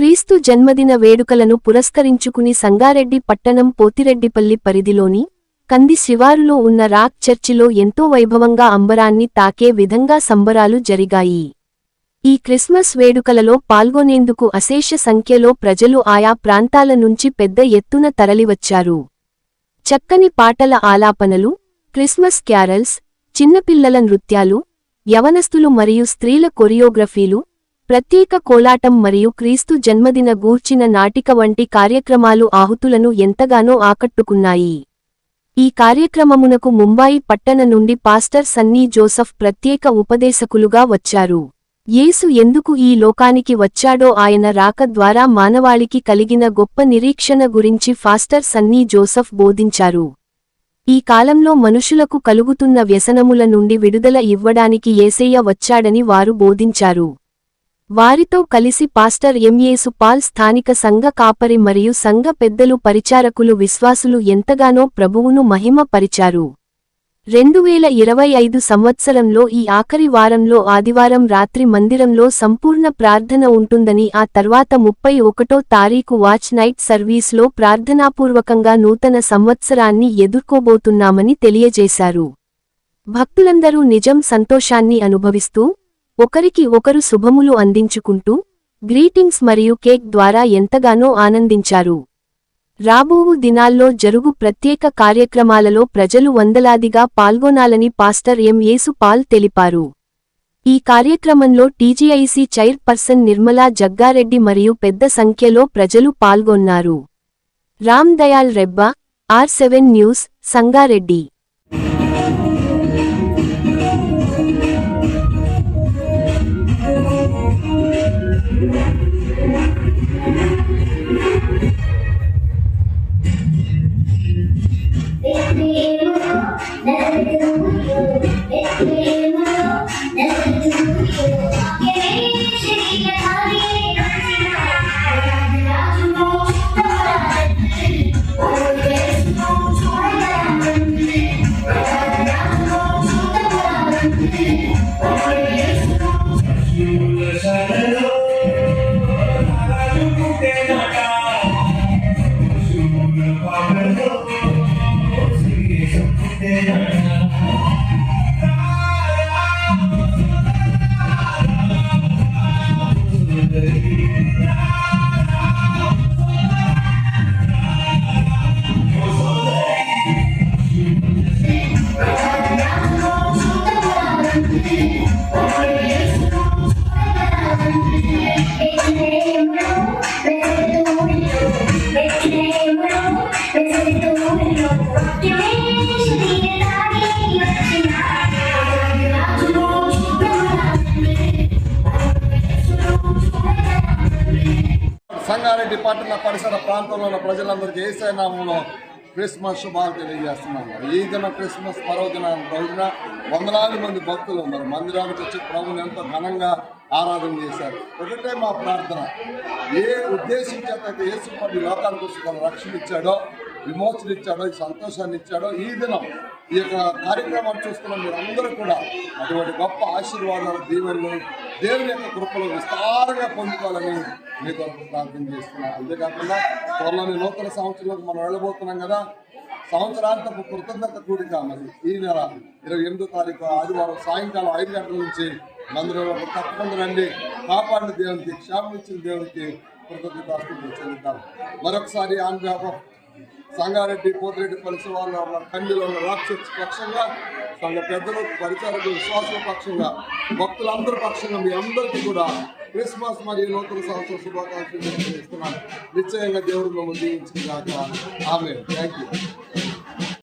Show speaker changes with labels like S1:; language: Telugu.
S1: క్రీస్తు జన్మదిన వేడుకలను పురస్కరించుకుని సంగారెడ్డి పట్టణం పోతిరెడ్డిపల్లి పరిధిలోని కంది శివారులో ఉన్న రాక్ చర్చిలో ఎంతో వైభవంగా అంబరాన్ని తాకే విధంగా సంబరాలు జరిగాయి. ఈ క్రిస్మస్ వేడుకలలో పాల్గొనేందుకు అశేష సంఖ్యలో ప్రజలు ఆయా ప్రాంతాల నుంచి పెద్ద ఎత్తున తరలివచ్చారు. చక్కని పాటల ఆలాపనలు క్రిస్మస్ క్యారల్స్ చిన్నపిల్లల నృత్యాలు యవనస్తులు మరియు స్త్రీల కొరియోగ్రఫీలు ప్రత్యేక కోలాటం మరియు క్రీస్తు జన్మదిన గూర్చిన నాటిక వంటి కార్యక్రమాలు ఆహుతులను ఎంతగానో ఆకట్టుకున్నాయి. ఈ కార్యక్రమమునకు ముంబాయి పట్టణ నుండి పాస్టర్ సన్నీ జోసఫ్ ప్రత్యేక ఉపదేశకులుగా వచ్చారు. యేసు ఎందుకు ఈ లోకానికి వచ్చాడో ఆయన రాక ద్వారా మానవాళికి కలిగిన గొప్ప నిరీక్షణ గురించి ఫాస్టర్ సన్నీ జోసఫ్ బోధించారు. ఈ కాలంలో మనుషులకు కలుగుతున్న వ్యసనముల నుండి విడుదల ఇవ్వడానికి ఏసయ్య వచ్చాడని వారు బోధించారు. వారితో కలిసి పాస్టర్ ఎంయేసు పాల్ స్థానిక సంఘ కాపరి మరియు సంఘ పెద్దలు పరిచారకులు విశ్వాసులు ఎంతగానో ప్రభువును మహిమ పరిచారు. రెండువేల ఇరవై ఐదు సంవత్సరంలో ఈ ఆఖరి వారంలో ఆదివారం రాత్రి మందిరంలో సంపూర్ణ ప్రార్థన ఉంటుందని ఆ తర్వాత ముప్పై ఒకటో తారీఖు వాచ్ నైట్ సర్వీస్లో ప్రార్థనాపూర్వకంగా నూతన సంవత్సరాన్ని ఎదుర్కోబోతున్నామని తెలియజేశారు. భక్తులందరూ నిజం సంతోషాన్ని అనుభవిస్తూ ఒకరికి ఒకరు శుభములు అందించుకుంటూ గ్రీటింగ్స్ మరియు కేక్ ద్వారా ఎంతగానో ఆనందించారు. రాబోవు దినాల్లో జరుగు ప్రత్యేక కార్యక్రమాలలో ప్రజలు వందలాదిగా పాల్గొనాలని పాస్టర్ ఎం యేసు పాల్ తెలిపారు. ఈ కార్యక్రమంలో టీజీఐసీ చైర్పర్సన్ నిర్మలా జగ్గారెడ్డి మరియు పెద్ద సంఖ్యలో ప్రజలు పాల్గొన్నారు. Ram Dayal Rebba R seven news Sangareddy.
S2: Let me go. Let it go. day. Rangareddy పట్టణ పరిసర ప్రాంతంలో ఉన్న ప్రజలందరికీ ఏసై నామంలో క్రిస్మస్ శుభాలు తెలియజేస్తున్నాను ఈ దిన క్రిస్మస్ పర్వదిన రోజున వందలాది మంది భక్తులు మరి మందిరానికి వచ్చి ప్రభుని ఎంతో ఘనంగా ఆరాధన చేశారు. ఒకటే మా ప్రార్థన. ఏ ఉద్దేశం చేత అయితే యేసు లోకానికి వచ్చి తన రక్షణ ఇచ్చాడో విమోచన ఇచ్చాడో ఈ సంతోషాన్ని ఇచ్చాడో ఈ దినం ఈ యొక్క కార్యక్రమాన్ని చూస్తున్న మీరు అందరూ కూడా అటువంటి గొప్ప ఆశీర్వాదాలు దీవెనలు దేవుని యొక్క కృపలు విస్తారంగా పొందుకోవాలని మీ కొరకు ప్రార్థన చేస్తున్నాను అంతేకాకుండా త్వరలోని నూతన సంవత్సరంలోకి మనం వెళ్ళబోతున్నాం కదా. సంవత్సరాంతపు కృతజ్ఞత కూడిక మరి ఈ నెల ఇరవై ఎనిమిదో తారీఖు ఆదివారం సాయంకాలం ఐదు గంటల నుంచి మందిరంలో తప్పకుండా రండి. కాపాడిన దేవునికి క్షేమం ఇచ్చిన దేవునికి కృతజ్ఞత చెల్లిద్దాం. మరొకసారి on behalf of Sangareddy Kothireddy కలిసి వాళ్ళ ఉన్న ఉన్న రాక్షస్ పక్షంగా సంఘ పెద్దలు పరిచారకులు విశ్వాసుల పక్షంగా భక్తులందరి పక్షంగా మీ అందరికీ కూడా క్రిస్మస్ మరియు నూతన సంవత్సర శుభాకాంక్షలు తెలియజేస్తున్నాను. నిశ్చయంగా దేవుడు మిమ్మల్ని దీవించిన ఆమె థ్యాంక్ యూ